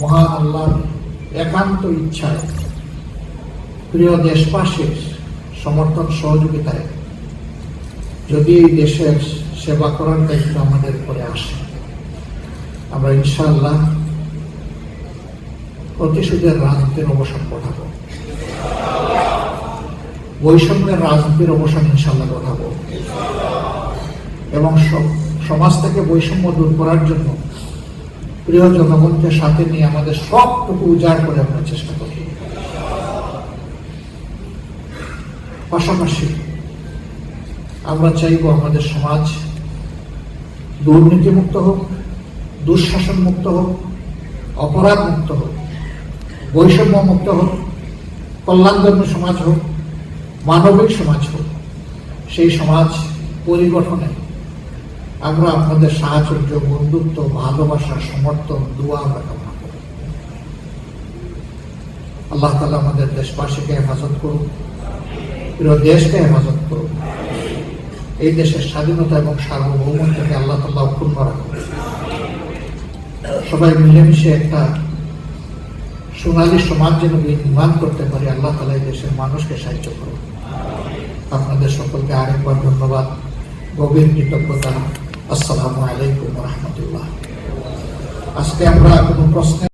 মহান আল্লাহর একান্ত ইচ্ছায় প্রিয় দেশবাসীর সমর্থন সহযোগিতায় যদি এই দেশের সেবা করার দায়িত্ব আমাদের উপরে আসে, আমরা ইনশাআল্লাহ প্রতিশোধের রাজনীতির অবসান ঘটাবো। বৈষম্যের রাজনীতির অবসান ইনশাল্লাহ ঘটাবো। এবং সমাজ থেকে বৈষম্য দূর করার জন্য প্রিয় জনগণকে সাথে নিয়ে আমাদের সবটুকু উজাড় করে আমরা চেষ্টা করি পাশাপাশি আমরা চাইব আমাদের সমাজ দুর্নীতিমুক্ত হোক দুঃশাসন মুক্ত হোক অপরাধ মুক্ত হোক বৈষম্য মুক্ত হোক, কল্যাণধর্মী সমাজ হোক, মানবিক সমাজ হোক, সেই সমাজ পরিগঠনে আমরা আপনাদের সাহায্য, বন্ধুত্ব, ভালোবাসা, সমর্থন, দোয়া আমরা কামনা করি। আল্লাহ তালা আমাদের দেশবাসীকে হেফাজত করুন দেশকে হেফাজত করুন। এই দেশের স্বাধীনতা এবং সার্বভৌমত্বকে আল্লাহ তাল্লাহ অক্ষুণ্ণ রাখুন। সবাই মিলেমিশে একটা সোনালী সমাজ যেন নির্মাণ করতে পারি, আল্লাহ তালা এই দেশের মানুষকে সাহায্য করুন। আপনাদের সকলকে আরেকবার ধন্যবাদ। গভীর কৃতজ্ঞতা। আসসালামু আলাইকুম রহমতুল্লাহ। আজকে আমরা কোনো প্রশ্নের